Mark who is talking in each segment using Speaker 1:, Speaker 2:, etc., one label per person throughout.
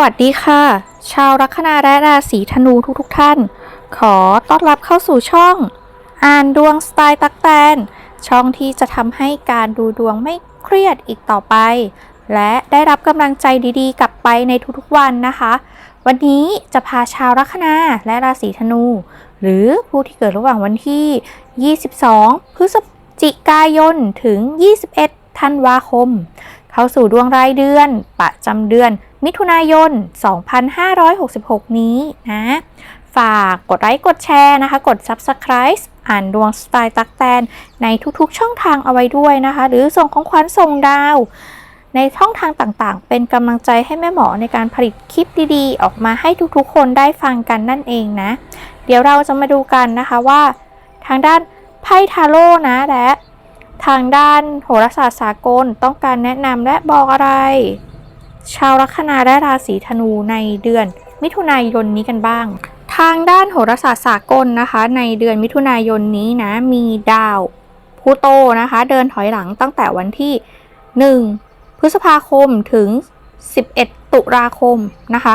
Speaker 1: วัสดีค่ะ ชาวลัคนาและราศีธนูทุกๆทท่าน ขอต้อนรับเข้าสู่ช่อง อ่านดวงสไตล์ตักแตน ช่องที่จะทำให้การดูดวงไม่เครียดอีกต่อไป และได้รับกำลังใจดีๆ กลับไปในทุกๆวันนะคะ วันนี้จะพาชาวลัคนาและราศีธนู หรือผู้ที่เกิดระหว่างวันที่ 22 พฤศจิกายนถึง 21ธันวาคม เข้าสู่ดวงรายเดือน ประจำเดือน มิถุนายน 2566 นี้นะ ฝากกดไลค์กดแชร์นะคะ กด Subscribe อ่านดวงสไตล์ตักแตน ในทุกๆช่องทางเอาไว้ด้วยนะคะ หรือส่งของขวัญส่งดาว ในช่องทางต่างๆ เป็นกำลังใจให้แม่หมอในการผลิตคลิปดีๆ ออกมาให้ทุกๆ คนได้ฟังกันนั่นเองนะ เดี๋ยวเราจะมาดูกันนะคะว่า ทางด้านไพ่ทาโร่นะและ ทางด้านโหราศาสตร์สากลต้องการแนะนำและบอกอะไร ชาวลัคนาและราศีธนูในเดือน มิถุนายนนี้กันบ้าง ทางด้านโหราศาสตร์สากลนะคะ ในเดือนมิถุนายนนี้นะมีดาวพูโตนะคะ เดินถอยหลังตั้งแต่วันที่ 1 พฤษภาคมถึง 11 ตุลาคมนะคะ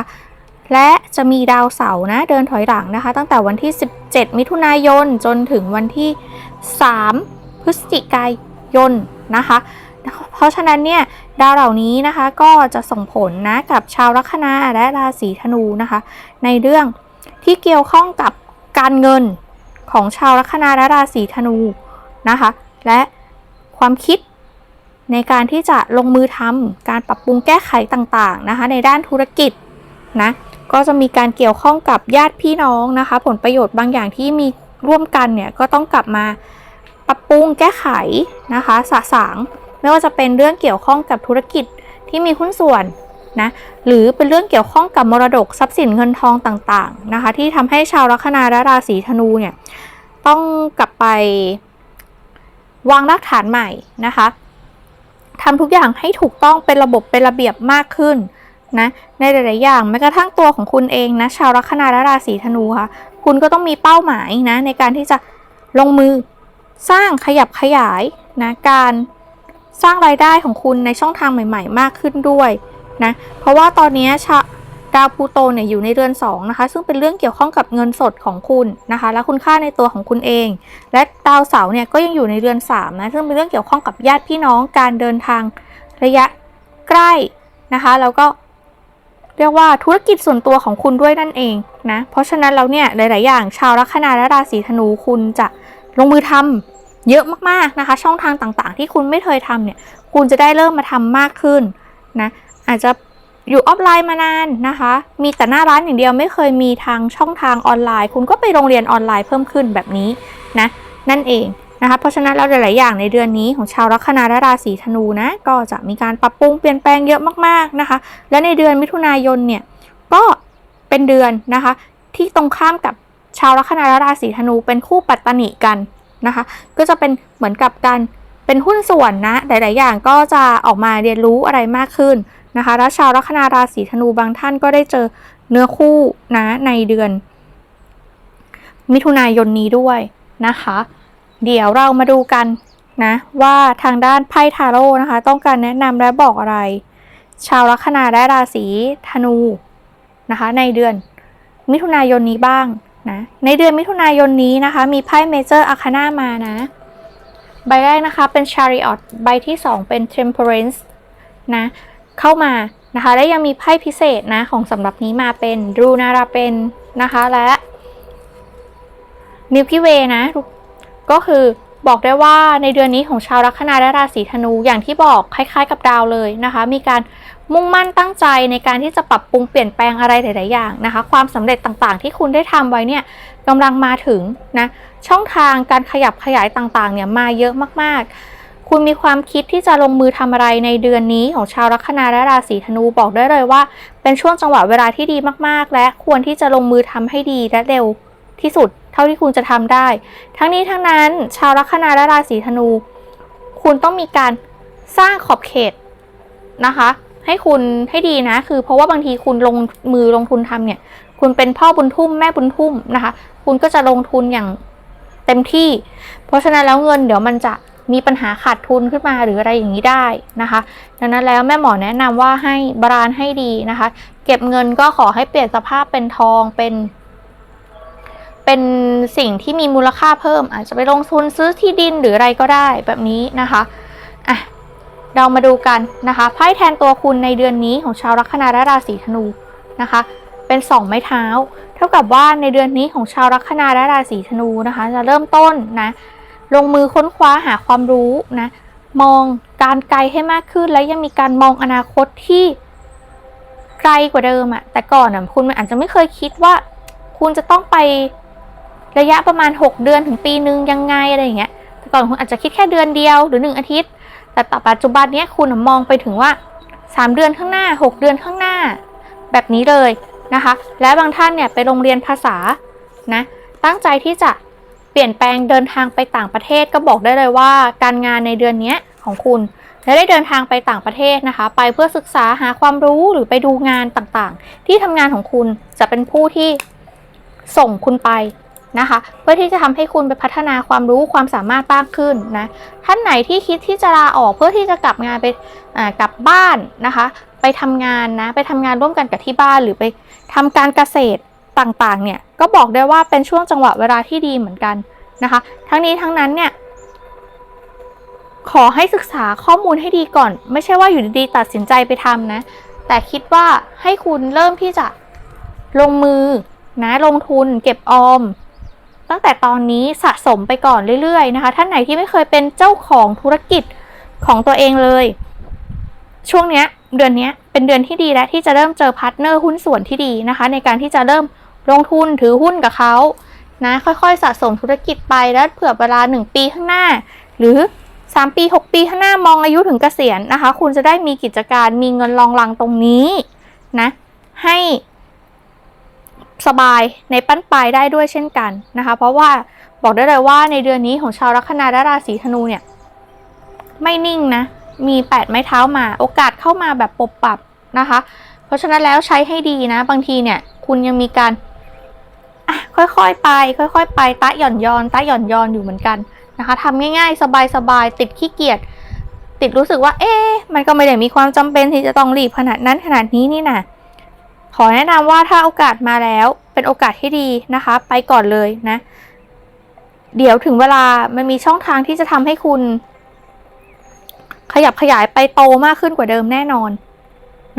Speaker 1: และจะมีดาวเสาร์นะเดินถอยหลังนะคะ ตั้งแต่วันที่ 17 มิถุนายนจนถึงวันที่ 3 พฤศจิกายนนะคะ เพราะฉะนั้นเนี่ยดาวเหล่านี้นะคะก็จะส่งผลนะกับชาวลัคนาและราศีธนูนะคะ ในเรื่องที่เกี่ยวข้องกับการเงินของชาวลัคนาและราศีธนูนะคะ และความคิดในการที่จะลงมือทำการปรับปรุงแก้ไขต่างๆนะคะ ในด้านธุรกิจนะก็จะมีการเกี่ยวข้องกับญาติพี่น้องนะคะ ผลประโยชน์บางอย่างที่มีร่วมกันเนี่ยก็ต้องกลับมา ปรับปรุงแก้ไขนะคะสะสาง ไม่ว่าจะเป็นเรื่องเกี่ยวข้องกับธุรกิจที่มีหุ้นส่วนนะหรือเป็นเรื่องเกี่ยวข้องกับมรดกทรัพย์สินเงินทองต่างๆนะคะที่ทำให้ชาวลัคนาและราศีธนูเนี่ยต้องกลับไปวางรากฐานใหม่นะคะทำทุกอย่างให้ถูกต้องเป็นระบบเป็นระเบียบมากขึ้นนะในหลายๆอย่างแม้กระทั่งตัวของคุณเองนะชาวลัคนาและราศีธนูค่ะคุณก็ต้องมีเป้าหมายนะในการที่จะลงมือ สร้างขยับขยายนะการสร้างรายได้ของคุณในช่องทางใหม่ ๆ มากขึ้นด้วยนะเพราะว่าตอนนี้ชาดาวพูโตเนี่ยอยู่ในเรือน2นะคะซึ่งเป็นเรื่องเกี่ยวข้องกับเงินสดของคุณนะคะและคุณค่าในตัวของคุณเอง และดาวเสาร์เนี่ยก็ยังอยู่ในเรือน3นะซึ่งเป็นเรื่องเกี่ยวข้องกับญาติพี่น้องการเดินทางระยะใกล้นะคะแล้วก็เรียกว่าธุรกิจส่วนตัวของคุณด้วยนั่นเองนะเพราะฉะนั้นแล้วเนี่ยหลาย ๆ อย่างชาวลัคนาและราศีธนูคุณจะ ลงมือทำเยอะมากๆนะคะ ช่องทางต่างๆ ที่คุณไม่เคยทำเนี่ย คุณจะได้เริ่มมาทำมากขึ้นนะอาจจะอยู่ออฟไลน์มานานนะคะ มีแต่หน้าร้านอย่างเดียวไม่เคยมีทางช่องทางออนไลน์ คุณก็ไปโรงเรียนออนไลน์เพิ่มขึ้นแบบนี้นะนั่นเองนะคะเพราะฉะนั้นแล้วหลาย ๆ อย่างในเดือนนี้ของชาวลัคนาและราศีธนูนะก็จะมีการปรับปรุงเปลี่ยนแปลงเยอะมากๆนะคะ และในเดือนมิถุนายนเนี่ยก็เป็นเดือนนะคะที่ตรงข้ามกับ ชาวลัคนาราศีธนูเป็นคู่ปัตตนิกันนะคะ ก็จะเป็นเหมือนกับการเป็นหุ้นส่วนนะ หลาย ๆ อย่างก็จะออกมาเรียนรู้อะไรมากขึ้นนะคะ แล้วชาวลัคนาราศีธนูบางท่านก็ได้เจอเนื้อคู่นะในเดือน มิถุนายนนี้ด้วยนะคะ เดี๋ยวเรามาดูกันนะว่าทางด้านไพ่ทาโร่นะคะ ต้องการแนะนำและบอกอะไร ชาวลัคนาและราศีธนูนะคะ ในเดือนมิถุนายนนี้บ้าง นะในเดือนมิถุนายนนี้นะคะ มีไพ่เมเจอร์อาคาน่ามานะ ใบแรกนะคะเป็น Chariot ใบที่ 2 เป็น Temperance นะ เข้ามานะคะ และยังมีไพ่พิเศษนะ ของสำหรับนี้มาเป็นรูนาราเป็นนะคะ และมิลกิเวนะ ก็คือบอกได้ว่าในเดือนนี้ของชาวลัคนาและราศีธนูอย่างที่บอกคล้ายๆกับดาวเลยนะคะ มีการ มุ่งมั่นตั้งใจในการที่จะปรับปรุงเปลี่ยนแปลงอะไรหลาย ๆ อย่างนะคะ ความสำเร็จต่างๆ ที่คุณได้ทำไว้เนี่ยกำลังมาถึงนะช่องทางการขยับขยายต่าง ๆ เนี่ยมาเยอะมาก ๆ คุณมีความคิดที่จะลงมือทำอะไรในเดือนนี้ของชาวลัคนาและราศีธนูบอกได้เลยว่า เป็นช่วงจังหวะเวลาที่ดีมาก ๆ และควรที่จะลงมือทำให้ดีและเร็วที่สุด เท่าที่คุณจะทำได้ ทั้งนี้ทั้งนั้น ชาวลัคนาและราศีธนู คุณต้องมีการสร้างขอบเขตนะคะ ให้คุณให้ดีนะ คือเพราะว่าบางทีคุณลงมือลงทุนทำเนี่ย คุณเป็นพ่อบุญทุ่มแม่บุญทุ่มนะคะ คุณก็จะลงทุนอย่างเต็มที่ เพราะฉะนั้นแล้วเงินเดี๋ยวมันจะมีปัญหาขาดทุนขึ้นมาหรืออะไรอย่างนี้ได้นะคะ ดังนั้นแล้วแม่หมอแนะนำว่าให้บรานให้ดีนะคะ เก็บเงินก็ขอให้เปลี่ยนสภาพเป็นทองเป็น เป็นสิ่งที่มีมูลค่าเพิ่ม อาจจะไปลงทุนซื้อที่ดินหรืออะไรก็ได้แบบนี้นะคะอะ เรามาดูกันนะคะไพ่แทนตัวคุณในเดือนนี้ของชาวลัคนาและราศีธนูนะคะ เป็นสองไม้เท้า เท่ากับว่าในเดือนนี้ของชาวลัคนาและราศีธนูนะคะ จะเริ่มต้นนะลงมือค้นคว้าหาความรู้นะมองการไกลให้มากขึ้นและยังมีการมองอนาคตที่ไกลกว่าเดิมอะแต่ก่อนอะคุณอาจจะไม่เคยคิดว่า คุณจะต้องไประยะประมาณ 6 เดือนถึงปีนึงยังไงอะไรอย่างเงี้ยแต่ก่อนคุณอาจจะคิดแค่เดือนเดียวหรือ 1 อาทิตย์ แต่ต่อปัจจุบันนี้คุณมองไปถึงว่า 3 เดือนข้างหน้า 6 เดือนข้างหน้า แบบนี้เลยนะคะ และบางท่านเนี่ยไปโรงเรียนภาษานะตั้งใจที่จะเปลี่ยนแปลงเดินทางไปต่างประเทศก็บอกได้เลยว่า การงานในเดือนนี้ของคุณจะได้เดินทางไปต่างประเทศนะคะ ไปเพื่อศึกษาหาความรู้หรือไปดูงานต่างๆ ที่ทำงานของคุณจะเป็นผู้ที่ส่งคุณไป นะคะ เพื่อที่จะทำให้คุณไปพัฒนาความรู้ความสามารถมากขึ้นนะท่านไหนที่คิดที่จะลาออกเพื่อที่จะกลับงานไปกลับบ้านนะคะ ไปทำงานนะไปทำงานร่วมกันกับที่บ้านหรือไปทำการเกษตรต่างๆเนี่ยก็บอกได้ว่าเป็นช่วงจังหวะเวลาที่ดีเหมือนกันนะคะ ทั้งนี้ทั้งนั้นเนี่ยขอให้ศึกษาข้อมูลให้ดีก่อน ไม่ใช่ว่าอยู่ดีๆตัดสินใจไปทำนะ แต่คิดว่าให้คุณเริ่มที่จะลงมือนะลงทุนเก็บออม ตั้งแต่ตอนนี้สะสมไปก่อนเรื่อยๆนะคะ ท่านไหนที่ไม่เคยเป็นเจ้าของธุรกิจของตัวเองเลย ช่วงเนี้ยเดือนเนี้ยเป็นเดือนที่ดีและที่จะเริ่มเจอพาร์ทเนอร์หุ้นส่วนที่ดีนะคะ ในการที่จะเริ่มลงทุนถือหุ้นกับเขานะค่อยๆ สะสมธุรกิจไปแล้วเผื่อเวลา 1 ปีข้างหน้า หรือ 3 ปี 6 ปีข้างหน้ามองอายุถึงเกษียณนะคะ คุณจะได้มีกิจการมีเงินรองรังตรงนี้นะให้ สบายในปั้นปลายได้ด้วยเช่นกันนะคะ เพราะว่าบอกได้เลยว่าในเดือนนี้ของชาวลัคนาและราศีธนูเนี่ย ไม่นิ่งนะ มีแปดไม้เท้ามา โอกาสเข้ามาแบบปรับปรับนะคะ เพราะฉะนั้นแล้วใช้ให้ดีนะ บางทีเนี่ย คุณยังมีการค่อยๆไป ค่อยๆ ไปตะหย่อนยอนตะหย่อนยอนอยู่เหมือนกันนะคะทำง่ายๆ สบายๆ ติดขี้เกียจติดรู้สึกว่า เอ๊ะมันก็ไม่ได้มีความจำเป็นที่จะต้องรีบขนาดนั้นขนาดนี้นี่นะ ขอแนะนำว่าถ้าโอกาสมาแล้วเป็นโอกาสที่ดีนะคะ ไปก่อนเลยนะ เดี๋ยวถึงเวลามันมีช่องทางที่จะทำให้คุณ ขยับขยายไปโตมากขึ้นกว่าเดิมแน่นอน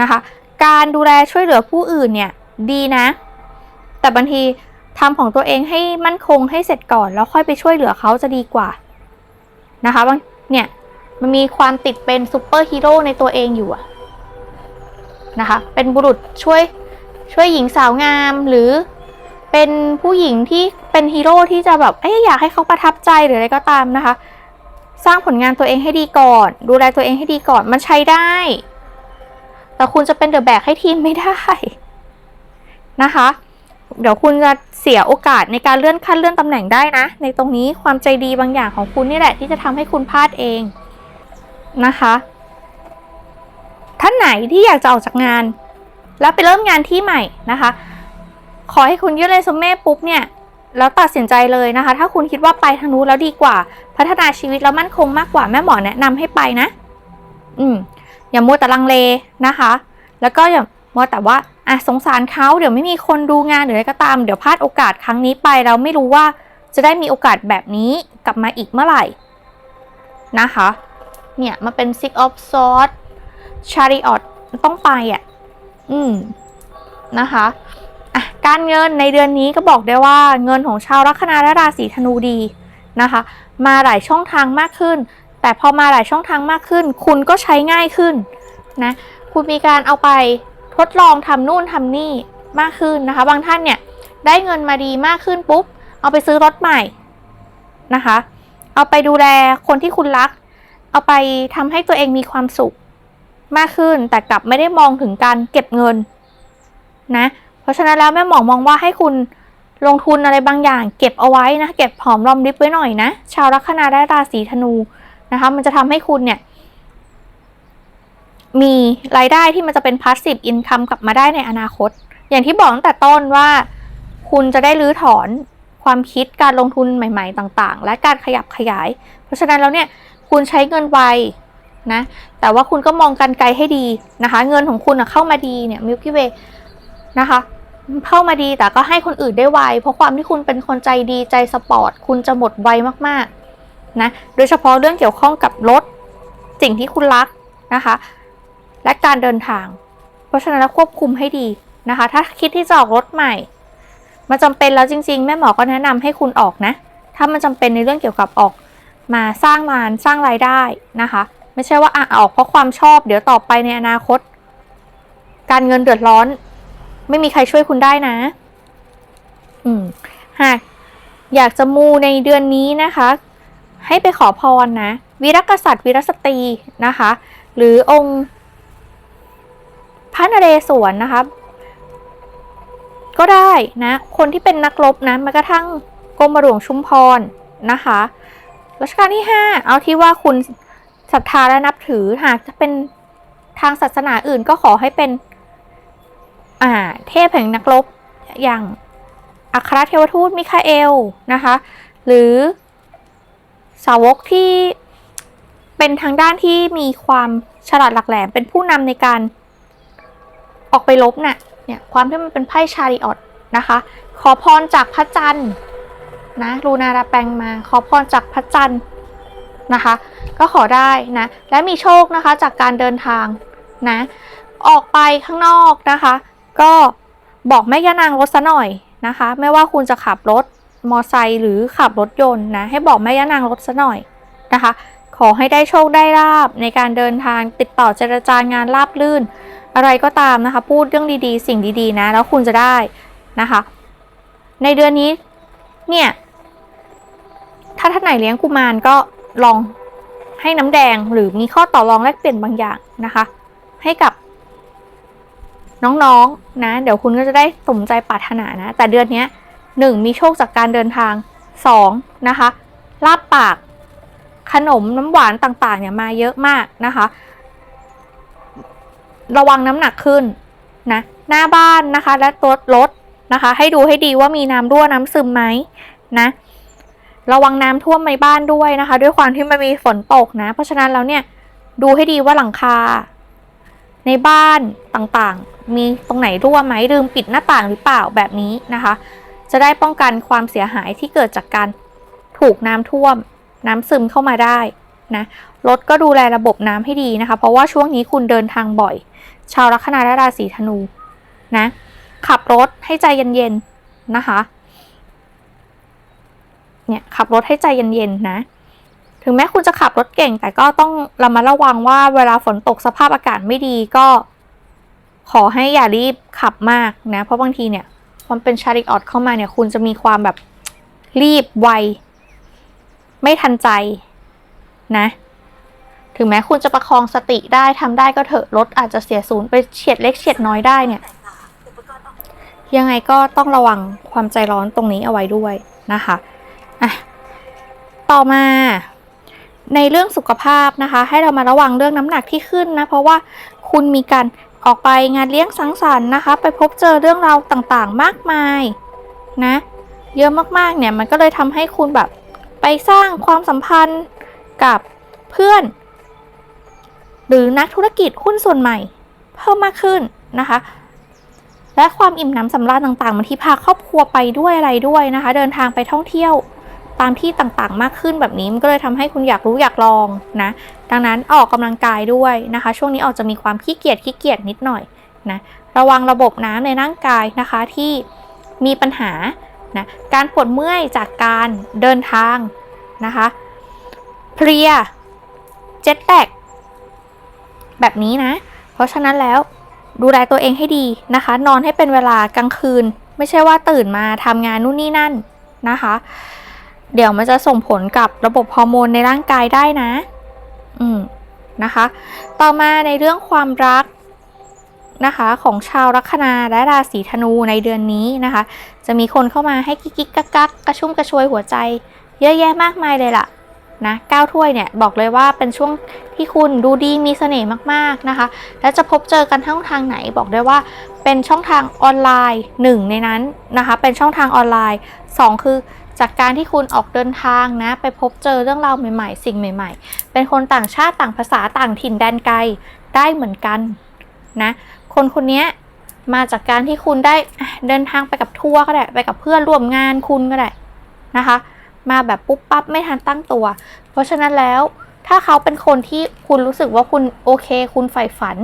Speaker 1: นะคะ การดูแลช่วยเหลือผู้อื่นเนี่ยดีนะ แต่บางทีทำของตัวเองให้มั่นคงให้เสร็จก่อน แล้วค่อยไปช่วยเหลือเขาจะดีกว่านะคะบางเนี่ยมันมีความติดเป็นซูเปอร์ฮีโร่ในตัวเองอยู่อะนะคะ เป็นบุรุษช่วย ช่วยหญิงสาวงามหรือเป็นผู้หญิงที่เป็นฮีโร่ที่จะแบบเอ้ยอยากให้เขาประทับใจหรืออะไรก็ตามนะคะ สร้างผลงานตัวเองให้ดีก่อน ดูแลตัวเองให้ดีก่อนมันใช้ได้ แต่คุณจะเป็นเดอะแบกให้ทีมไม่ได้นะคะ เดี๋ยวคุณจะเสียโอกาสในการเลื่อนขั้นเลื่อนตำแหน่งได้นะ ในตรงนี้ความใจดีบางอย่างของคุณนี่แหละ ที่จะทำให้คุณพลาดเองนะคะ ท่านไหนที่อยากจะออกจากงาน แล้วไปเริ่มงานที่ใหม่นะคะ ขอให้คุณยื่นเรซูเม่ปุ๊บเนี่ยแล้วตัดสินใจเลยนะคะ ถ้าคุณคิดว่าไปทางนู้นแล้วดีกว่า พัฒนาชีวิตแล้วมั่นคงมากกว่าแม่หมอแนะนำให้ไปนะ อืมอย่ามัวแต่ลังเลนะคะ แล้วก็อย่ามัวแต่ว่าอะสงสารเขาเดี๋ยวไม่มีคนดูงานหรืออะไรก็ตาม เดี๋ยวพลาดโอกาสครั้งนี้ไปเราไม่รู้ว่าจะได้มีโอกาสแบบนี้กลับมาอีกเมื่อไหร่นะคะ เนี่ยมาเป็น Six of Swords Chariot ต้องไปอะ อืมนะคะอะการเงินในเดือนนี้ก็บอกได้ว่าเงินของชาวลัคนาและราศีธนูดีนะคะ มาหลายช่องทางมากขึ้น แต่พอมาหลายช่องทางมากขึ้น คุณก็ใช้ง่ายขึ้นนะคุณมีการเอาไปทดลองทำนู่นทำนี่มากขึ้นนะคะ บางท่านเนี่ยได้เงินมาดีมากขึ้นปุ๊บ เอาไปซื้อรถใหม่นะคะ เอาไปดูแลคนที่คุณรัก เอาไปทำให้ตัวเองมีความสุข มากขึ้น แต่กลับไม่ได้มองถึงการเก็บเงินนะ เพราะฉะนั้นแล้วแม่หมอมองว่าให้คุณลงทุนอะไรบางอย่าง เก็บเอาไว้นะ เก็บหอมรอมริบไว้หน่อยนะ ชาวลัคนาได้ราศีธนูนะคะ มันจะทำให้คุณเนี่ย มีรายได้ที่มันจะเป็น passive income กลับมาได้ในอนาคต อย่างที่บอกตั้งแต่ต้นว่าคุณจะได้รื้อถอนความคิดการลงทุนใหม่ ๆ ต่าง ๆ และการขยับขยาย เพราะฉะนั้นแล้วเนี่ย คุณใช้เงินไว นะแต่ว่าคุณก็มองกันไกลให้ดีนะคะ เงินของคุณเข้ามาดีเนี่ยมิลกี้เวนะคะเข้ามาดีแต่ก็ให้คนอื่นได้ไวเพราะความที่คุณเป็นคนใจดีใจสปอร์ต คุณจะหมดไวมากๆนะโดยเฉพาะเรื่องเกี่ยวข้องกับรถสิ่งที่คุณรักนะคะ และการเดินทาง เพราะฉะนั้นควบคุมให้ดีนะคะ ถ้าคิดที่จะออกรถใหม่มันจำเป็นแล้วจริง ๆ แม่หมอก็แนะนำให้คุณออกนะ ถ้ามันจำเป็นในเรื่องเกี่ยวกับออกมาสร้างงานสร้างรายได้นะคะ ไม่ใช่ว่าอะออกเพราะความชอบ เดี๋ยวต่อไปในอนาคต การเงินเดือดร้อน ไม่มีใครช่วยคุณได้นะ อืมหากอยากจะมูในเดือนนี้นะคะ ให้ไปขอพรนะวีรกษัตริย์วีรสตรีนะคะ หรือองค์พระนเรศวรนะคะก็ได้นะ คนที่เป็นนักรบนะแม้กระทั่งกรมหลวงชุมพรนะคะรัชกาลที่ 5 เอาที่ว่าคุณ ศรัทธาและนับถือหากจะเป็นทางศาสนาอื่นก็ขอให้เป็น อ่า เทพแห่งนักรบอย่างอัครเทวทูตมิคาเอลนะคะ หรือสาวกที่เป็นทางด้านที่มีความฉลาดหลักแหลมเป็นผู้นำในการออกไปลบน่ะเนี่ยความที่มันเป็นไพ่ชาริออตนะคะ ขอพรจากพระจันทร์นะลูนาราแปลงมา ขอพรจากพระจันทร์ นะคะ ก็ขอได้นะ และมีโชคนะคะจากการเดินทางนะ ออกไปข้างนอกนะคะ ก็บอกแม่ย่านางรถซะหน่อยนะคะ ไม่ว่าคุณจะขับรถมอไซค์หรือขับรถยนต์นะ ให้บอกแม่ย่านางรถซะหน่อยนะคะ ขอให้ได้โชคได้ลาบในการเดินทางติดต่อเจรจางานราบลื่น อะไรก็ตามนะคะ พูดเรื่องดีๆ สิ่งดีๆนะ แล้วคุณจะได้นะคะ ในเดือนนี้เนี่ย ถ้าท่านไหนเลี้ยงกุมารก็ ลองให้น้ำแดงหรือมีข้อต่อรองแลกเปลี่ยนบางอย่างนะคะ ให้กับน้องๆนะ เดี๋ยวคุณก็จะได้สมใจปรารถนานะ แต่เดือนนี้หนึ่งมีโชคจากการเดินทางสองนะคะลาบปากขนมน้ำหวานต่างๆเนี่ยมาเยอะมากนะคะ ระวังน้ำหนักขึ้นนะหน้าบ้านนะคะ และตัวรถนะคะ ให้ดูให้ดีว่ามีน้ำรั่วน้ำซึมไหมนะ ระวังน้ำท่วมในบ้านด้วยนะคะ ด้วยความที่มันมีฝนตกนะ เพราะฉะนั้นแล้วเนี่ยดูให้ดีว่าหลังคา ในบ้านต่างๆ มีตรงไหนรั่วไหมลืมปิดหน้าต่างหรือเปล่าแบบนี้นะคะ จะได้ป้องกันความเสียหายที่เกิดจากการถูกน้ำท่วม น้ำซึมเข้ามาได้นะรถก็ดูแลระบบน้ำให้ดีนะคะ เพราะว่าช่วงนี้คุณเดินทางบ่อย ชาวลัคนาและราศีธนูนะขับรถให้ใจเย็นๆนะคะ เนี่ยขับรถให้ใจเย็นๆนะ ถึงแม้คุณจะขับรถเก่ง แต่ก็ต้องระมัดระวังว่าเวลาฝนตกสภาพอากาศไม่ดีก็ ขอให้อย่ารีบขับมากนะ เพราะบางทีเนี่ยความเป็นชาริออตเข้ามาเนี่ย คุณจะมีความแบบรีบไว ไม่ทันใจนะ ถึงแม้คุณจะประคองสติได้ทำได้ก็เถอะรถอาจจะเสียศูนย์ไปเฉียดเล็กเฉียดน้อยได้เนี่ยยังไงก็ต้องระวังความใจร้อนตรงนี้เอาไว้ด้วยนะคะ อะต่อมาในเรื่องสุขภาพนะคะ ให้เรามาระวังเรื่องน้ำหนักที่ขึ้นนะ เพราะว่าคุณมีการออกไปงานเลี้ยงสังสรรค์นะคะ ไปพบเจอเรื่องราวต่างๆ มากมายนะ เยอะมากๆเนี่ยมันก็เลยทำให้คุณแบบไปสร้างความสัมพันธ์กับเพื่อน หรือนักธุรกิจหุ้นส่วนใหม่ เพิ่มมากขึ้นนะคะ และความอิ่มหนำสำราญต่างๆบางทีพาครอบครัวไปด้วยอะไรด้วยนะคะ เดินทางไปท่องเที่ยว ตามที่ต่างๆ มากขึ้นแบบนี้มันก็เลยทำให้คุณอยากรู้อยากลองนะ ดังนั้นออกกำลังกายด้วยนะคะ ช่วงนี้ออกจะมีความขี้เกียจขี้เกียจนิดหน่อยนะระวังระบบน้ำในร่างกายนะคะที่มีปัญหานะการปวดเมื่อยจากการเดินทางนะคะเพลียเจ็ตแลกแบบนี้นะ เพราะฉะนั้นแล้วดูแลตัวเองให้ดีนะคะ นอนให้เป็นเวลากลางคืน ไม่ใช่ว่าตื่นมาทำงานนู่นนี่นั่นนะคะ เดี๋ยวมันจะส่งผลกับระบบฮอร์โมนในร่างกายได้นะ อืมนะคะ ต่อมาในเรื่องความรักนะคะของชาวลัคนาและราศีธนูในเดือนนี้นะคะ จะมีคนเข้ามาให้กิ๊กกิ๊กกักกักกระชุ่มกระชวยหัวใจ เยอะแยะมากมายเลยล่ะนะก้าวถ้วยเนี่ยบอกเลยว่าเป็นช่วงที่คุณดูดีมีเสน่ห์มากๆนะคะ และจะพบเจอกันช่องทางไหนบอกได้ว่าเป็นช่องทางออนไลน์หนึ่งในนั้นนะคะ เป็นช่องทางออนไลน์สองคือ จากการที่คุณออกเดินทางนะ ไปพบเจอเรื่องราวใหม่ๆ สิ่งใหม่ ๆ เป็นคนต่างชาติต่างภาษาต่างถิ่นแดนไกลได้เหมือนกันนะ คนคนนี้มาจากการที่คุณได้เดินทางไปกับทัวร์ก็ได้ ไปกับเพื่อนร่วมงานคุณก็ได้นะคะ มาแบบปุ๊บปั๊บไม่ทันตั้งตัว เพราะฉะนั้นแล้วถ้าเขาเป็นคนที่คุณรู้สึกว่าคุณโอเค คุณใฝ่ฝัน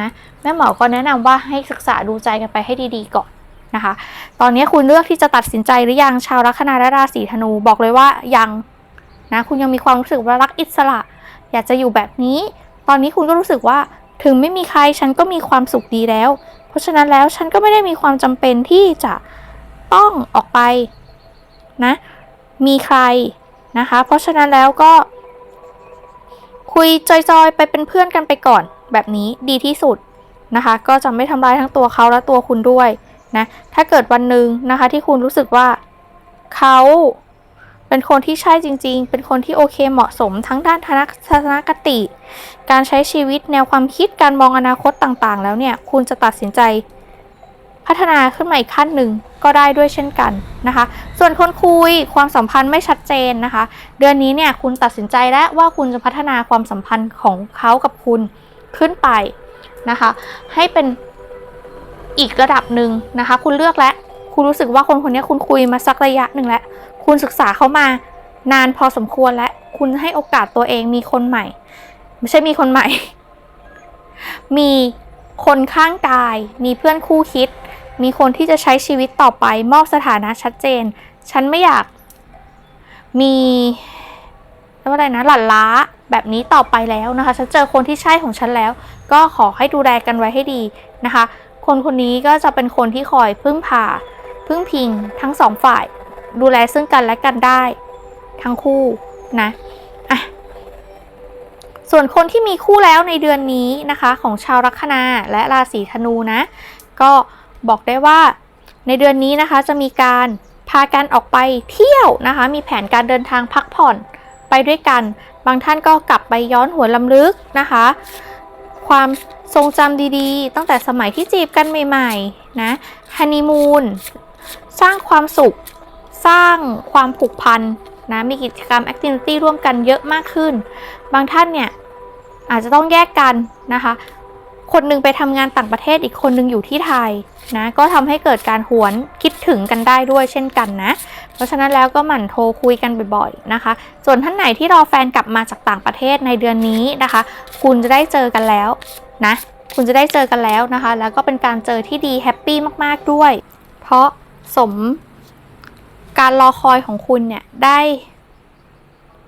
Speaker 1: นะแม่หมอก็แนะนำว่าให้ศึกษาดูใจกันไปให้ดีๆก่อน นะคะ ตอนนี้คุณเลือกที่จะตัดสินใจหรือยังชาวลัคนาและราศีธนูบอกเลยว่ายังนะคุณยังมีความรู้สึกว่ารักอิสระ อยากจะอยู่แบบนี้ ตอนนี้คุณก็รู้สึกว่าถึงไม่มีใครฉันก็มีความสุขดีแล้ว เพราะฉะนั้นแล้วฉันก็ไม่ได้มีความจำเป็นที่จะต้องออกไปนะมีใครนะคะ เพราะฉะนั้นแล้วก็ คุยจอยๆ ไปเป็นเพื่อนกันไปก่อนแบบนี้ดีที่สุดนะคะ ก็จะไม่ทำร้ายทั้งตัวเขาและตัวคุณด้วย นะถ้าเกิดวันหนึ่งนะคะที่คุณรู้สึกว่าเขาเป็นคนที่ใช่จริง ๆ เป็นคนที่โอเคเหมาะสมทั้งด้านทัศนคติ การใช้ชีวิตแนวความคิดการมองอนาคตต่างๆ แล้วเนี่ย คุณจะตัดสินใจ พัฒนาขึ้นมาอีกขั้นหนึ่งก็ได้ด้วยเช่นกันนะคะ ส่วนคนคุยความสัมพันธ์ไม่ชัดเจนนะคะ เดือนนี้เนี่ยคุณตัดสินใจแล้วว่าคุณจะพัฒนาความสัมพันธ์ของเขากับคุณขึ้นไปนะคะ ให้เป็น อีกระดับหนึ่งนะคะ คุณเลือกแล้วคุณรู้สึกว่าคนคนนี้คุณคุยมาสักระยะหนึ่งแล้ว คุณศึกษาเขามานานพอสมควรแล้ว คุณให้โอกาสตัวเองมีคนใหม่ ไม่ใช่มีคนใหม่ มีคนข้างกาย มีเพื่อนคู่คิด มีคนที่จะใช้ชีวิตต่อไปมอบสถานะชัดเจน ฉันไม่อยากมีเรียกว่าอะไรนะหลั่นล้าแบบนี้ต่อไปแล้วนะคะ ฉันเจอคนที่ใช่ของฉันแล้ว ก็ขอให้ดูแลกันไว้ให้ดีนะคะ คนคนนี้ก็จะเป็นคนที่คอยพึ่งพาพึ่งพิงทั้งสองฝ่าย ดูแลซึ่งกันและกันได้ ทั้งคู่นะอะส่วนคนที่มีคู่แล้วในเดือนนี้นะคะ ของชาวลัคนาและราศีธนูนะ ก็บอกได้ว่าในเดือนนี้นะคะจะมีการพากันออกไปเที่ยวนะคะ มีแผนการเดินทางพักผ่อนไปด้วยกัน บางท่านก็กลับไปย้อนหัวลำลึกนะคะ ความทรงจำดีๆ ตั้งแต่สมัยที่จีบกันใหม่ๆนะฮันนีมูนสร้างความสุข สร้างความผูกพันนะมีกิจกรรมแอคทิวิตี้ร่วมกันเยอะมากขึ้น บางท่านเนี่ย อาจจะต้องแยกกันนะคะ คนหนึงไปทำงานต่างประเทศอีกคนหนึงอยู่ที่ไทยนะก็ทำให้เกิดการหวนคิดถึงกันได้ด้วยเช่นกันนะ เพราะฉะนั้นแล้วก็หมั่นโทรคุยกันบ่อยๆนะคะ ส่วนท่านไหนที่รอแฟนกลับมาจากต่างประเทศในเดือนนี้นะคะ คุณจะได้เจอกันแล้ว นะ คุณจะได้เจอกันแล้วนะคะ แล้วก็เป็นการเจอที่ดีแฮปปี้มากๆด้วย เพราะสมการรอคอยของคุณเนี่ยได้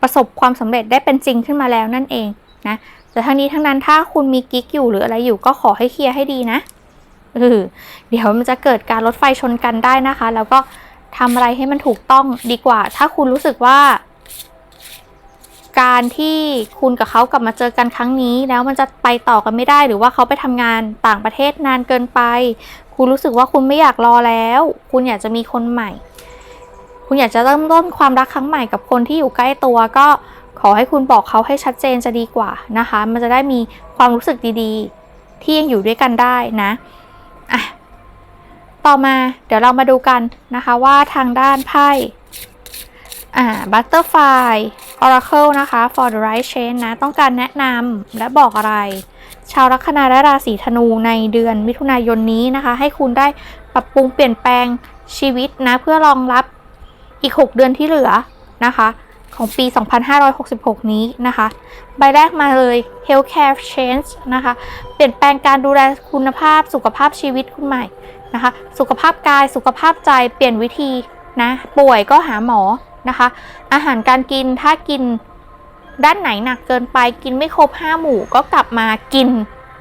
Speaker 1: ประสบความสำเร็จได้เป็นจริงขึ้นมาแล้วนั่นเองนะแต่ทั้งนี้ทั้งนั้นถ้าคุณมีกิ๊กอยู่หรืออะไรอยู่ก็ขอให้เคลียร์ให้ดีนะเออเดี๋ยวมันจะเกิดการรถไฟชนกันได้นะคะ แล้วก็ทำอะไรให้มันถูกต้องดีกว่า ถ้าคุณรู้สึกว่า การที่คุณกับเขากลับมาเจอกันครั้งนี้แล้วมันจะไปต่อกันไม่ได้ หรือว่าเขาไปทำงานต่างประเทศนานเกินไป คุณรู้สึกว่าคุณไม่อยากรอแล้ว คุณอยากจะมีคนใหม่ คุณอยากจะเริ่มต้นความรักครั้งใหม่กับคนที่อยู่ใกล้ตัวก็ขอให้คุณบอกเขาให้ชัดเจนจะดีกว่านะคะ มันจะได้มีความรู้สึกดีๆ ที่ยังอยู่ด้วยกันได้นะอะต่อมาเดี๋ยวเรามาดูกันนะคะว่าทางด้านไพ่ อ่า Butterfly Oracle นะคะ for the right change นะ ต้องการแนะนำและบอกอะไร ชาวลัคนาและราศีธนูในเดือนมิถุนายนนี้นะคะ ให้คุณได้ปรับปรุงเปลี่ยนแปลงชีวิตนะ เพื่อรองรับอีก 6 เดือนที่เหลือนะคะ ของปี 2566 นี้นะคะ ใบแรกมาเลย Healthcare Change นะคะ เปลี่ยนแปลงการดูแลคุณภาพสุขภาพชีวิตคุณใหม่นะคะ สุขภาพกายสุขภาพใจเปลี่ยนวิธีนะ ป่วยก็หาหมอ นะคะ อาหารการกินถ้ากินด้านไหนหนักเกินไปกินไม่ครบ 5 หมู่ก็กลับมากิน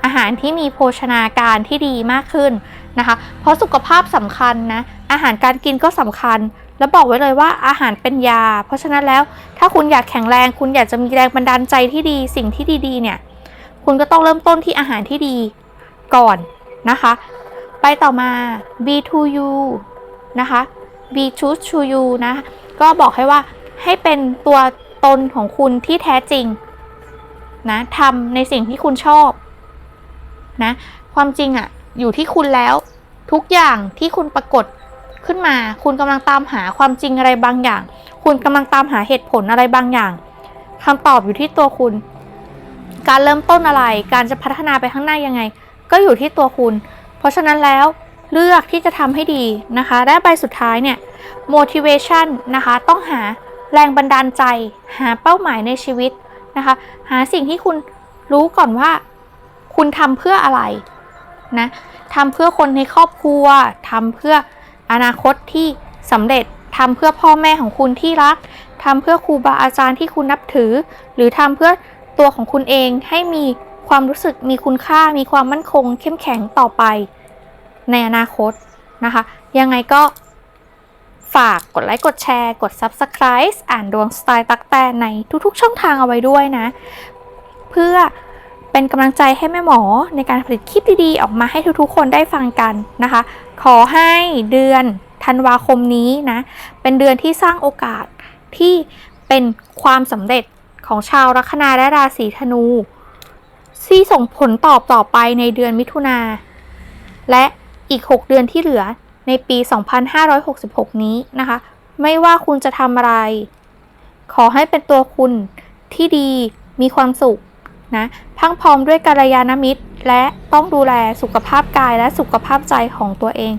Speaker 1: อาหารที่มีโภชนาการที่ดีมากขึ้นนะคะ เพราะสุขภาพสำคัญนะ อาหารการกินก็สำคัญ แล้วบอกไว้เลยว่าอาหารเป็นยา เพราะฉะนั้นแล้วถ้าคุณอยากแข็งแรง คุณอยากจะมีแรงบันดาลใจที่ดี สิ่งที่ดีๆ เนี่ย คุณก็ต้องเริ่มต้นที่อาหารที่ดีก่อนนะคะ ไปต่อมา B2U นะคะ B choose to you นะ ก็บอกให้ว่าให้เป็นตัวตนของคุณที่แท้จริงนะทำในสิ่งที่คุณชอบนะความจริงอะอยู่ที่คุณแล้วทุกอย่างที่คุณปรากฏขึ้นมา คุณกำลังตามหาความจริงอะไรบางอย่าง คุณกำลังตามหาเหตุผลอะไรบางอย่างคำตอบอยู่ที่ตัวคุณ การเริ่มต้นอะไร การจะพัฒนาไปข้างหน้ายังไง ก็อยู่ที่ตัวคุณ เพราะราะฉะนั้นแล้วเลือกที่จะทำให้ดีนะคะ และใบสุดท้ายเนี่ย motivation นะคะ ต้องหาแรงบันดาลใจ หาเป้าหมายในชีวิตนะคะ หาสิ่งที่คุณรู้ก่อนว่า คุณทำเพื่ออะไรนะทำเพื่อคนในครอบครัวทำเพื่ออนาคตที่สำเร็จทำเพื่อพ่อแม่ของคุณที่รักทำเพื่อครูบาอาจารย์ที่คุณนับถือ หรือทำเพื่อตัวของคุณเองให้มีความรู้สึกมีคุณค่ามีความมั่นคง เข้มแข็งต่อไปในอนาคตนะคะ ยังไงก็ ฝากกดไลค์กดแชร์ กด Subscribe อ่านดวงสไตล์ตักแตนในทุกๆ ช่องทางเอาไว้ด้วยนะ เพื่อเป็นกำลังใจให้แม่หมอในการผลิตคลิปดีๆ ออกมาให้ทุกๆ คนได้ฟังกันนะคะ ขอให้เดือนธันวาคมนี้นะ เป็นเดือนที่สร้างโอกาสที่เป็นความสำเร็จของชาวลัคนาและราศีธนูที่ส่งผลตอบต่อไปในเดือนมิถุนาและอีก 6 เดือนที่เหลือ ในปี 2566 นี้นะคะ ไม่ว่าคุณจะทำอะไร ขอให้เป็นตัวคุณที่ดีมีความสุขนะพังพร้อมด้วยกัลยาณมิตร และต้องดูแลสุขภาพกายและสุขภาพใจของตัวเอง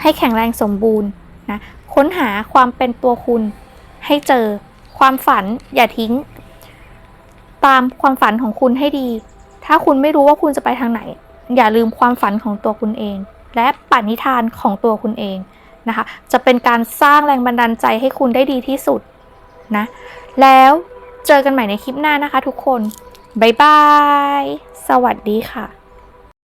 Speaker 1: ให้แข็งแรงสมบูรณ์นะค้นหาความเป็นตัวคุณให้เจอความฝันอย่าทิ้ง ตามความฝันของคุณให้ดี ถ้าคุณไม่รู้ว่าคุณจะไปทางไหน อย่าลืมความฝันของตัวคุณเอง และปณิธานของตัวคุณเองนะคะ จะเป็นการสร้างแรงบันดาลใจให้คุณได้ดีที่สุดนะ แล้วเจอกันใหม่ในคลิปหน้านะคะทุกคน บ๊ายบาย สวัสดีค่ะ